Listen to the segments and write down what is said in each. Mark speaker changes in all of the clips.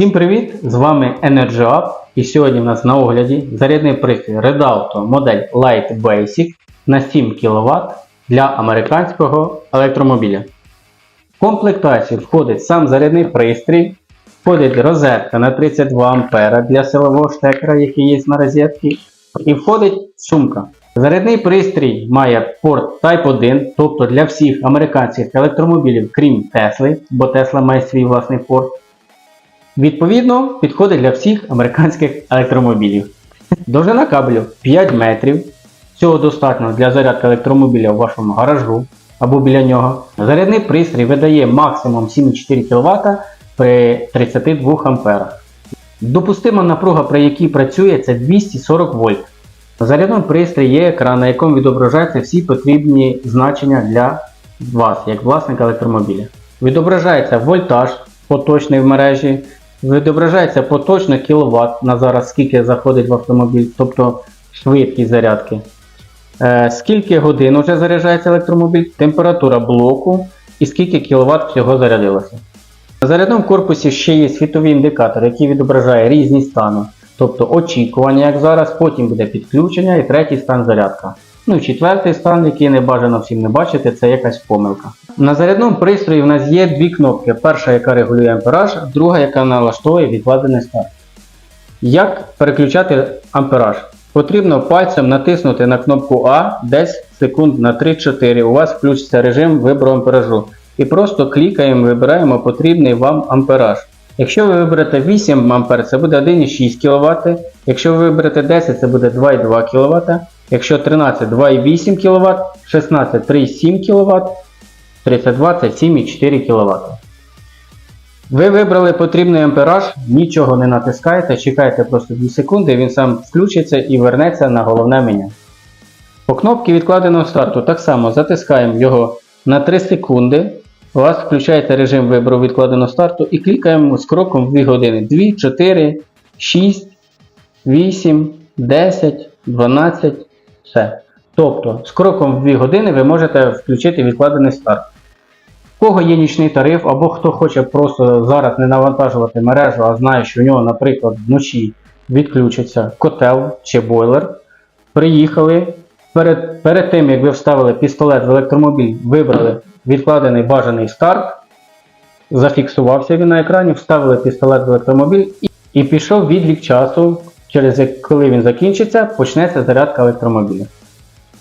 Speaker 1: Всім привіт! З вами EnergyUp і сьогодні в нас на огляді зарядний пристрій Redauto модель Light Basic на 7 кВт для американського електромобіля. В комплектацію входить сам зарядний пристрій, входить розетка на 32 А для силового штекера, який є на розетці, і входить сумка. Зарядний пристрій має порт Type 1, тобто для всіх американських електромобілів, крім Tesla, бо Tesla має свій власний порт. Відповідно, підходить для всіх американських електромобілів. Довжина кабелю 5 метрів. Цього достатньо для зарядки електромобіля в вашому гаражу або біля нього. Зарядний пристрій видає максимум 7,4 кВт при 32 А. Допустима напруга, при якій працює, це 240 вольт. В зарядному пристрої є екран, на якому відображаються всі потрібні значення для вас, як власника електромобіля. Відображається вольтаж поточний в мережі, відображається поточно кіловат на зараз, скільки заходить в автомобіль, тобто швидкість зарядки. Е, скільки годин вже заряджається електромобіль, температура блоку і скільки кіловат всього зарядилося. На зарядному корпусі ще є світовий індикатор, який відображає різні стани. Тобто очікування, як зараз, потім буде підключення і третій стан зарядка. Ну і четвертий стан, який не бажано всім не бачити, це якась помилка. На зарядному пристрої в нас є дві кнопки. Перша, яка регулює ампераж, друга, яка налаштовує відкладений старт. Як переключати ампераж? Потрібно пальцем натиснути на кнопку А десь секунд на 3-4. У вас включиться режим вибору амперажу. І просто клікаємо, вибираємо потрібний вам ампераж. Якщо ви виберете 8 А, це буде 1,6 кВт. Якщо ви виберете 10, це буде 2,2 кВт. Якщо 13 2,8 кВт, 16 3,7 кВт, 32 це 7,4 кВт. Ви вибрали потрібний ампераж, нічого не натискаєте, чекаєте просто 2 секунди, він сам включиться і вернеться на головне меню. По кнопці відкладеного старту так само затискаємо його на 3 секунди. У вас включається режим вибору відкладеного старту і клікаємо з кроком в 2 години. 2, 4, 6, 8, 10, 12, все. Тобто з кроком в 2 години ви можете включити відкладений старт. У кого є нічний тариф, або хто хоче просто зараз не навантажувати мережу, а знає, що у нього, наприклад, вночі відключиться котел чи бойлер. Приїхали. Перед, перед тим, як ви вставили пістолет в електромобіль, вибрали відкладений бажаний старт. Зафіксувався він на екрані, вставили пістолет в електромобіль і, і пішов відлік часу, через коли він закінчиться, почнеться зарядка електромобіля.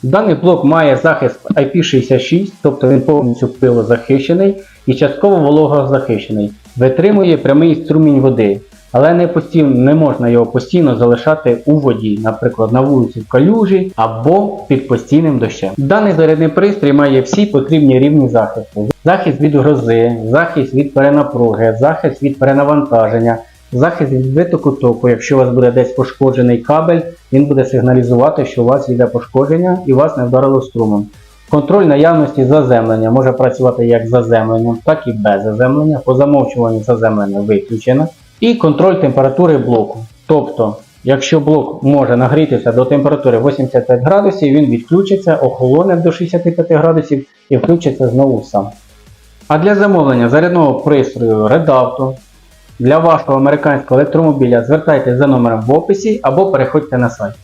Speaker 1: Даний блок має захист IP66, тобто він повністю пилозахищений і частково вологозахищений. Витримує прямий струмінь води, але не, постійно, не можна його постійно залишати у воді, наприклад, на вулиці в калюжі або під постійним дощем. Даний зарядний пристрій має всі потрібні рівні захисту: захист від грози, захист від перенапруги, захист від перенавантаження. Захист від витоку току, якщо у вас буде десь пошкоджений кабель, він буде сигналізувати, що у вас йде пошкодження і вас не вдарило струмом. Контроль наявності заземлення може працювати як з заземленням, так і без заземлення. По замовчуванню заземлення виключено. І контроль температури блоку. Тобто, якщо блок може нагрітися до температури 85 градусів, він відключиться, охолоне до 65 градусів і включиться знову сам. А для замовлення зарядного пристрою Redauto для вашого американського електромобіля звертайтеся за номером в описі або переходьте на сайт.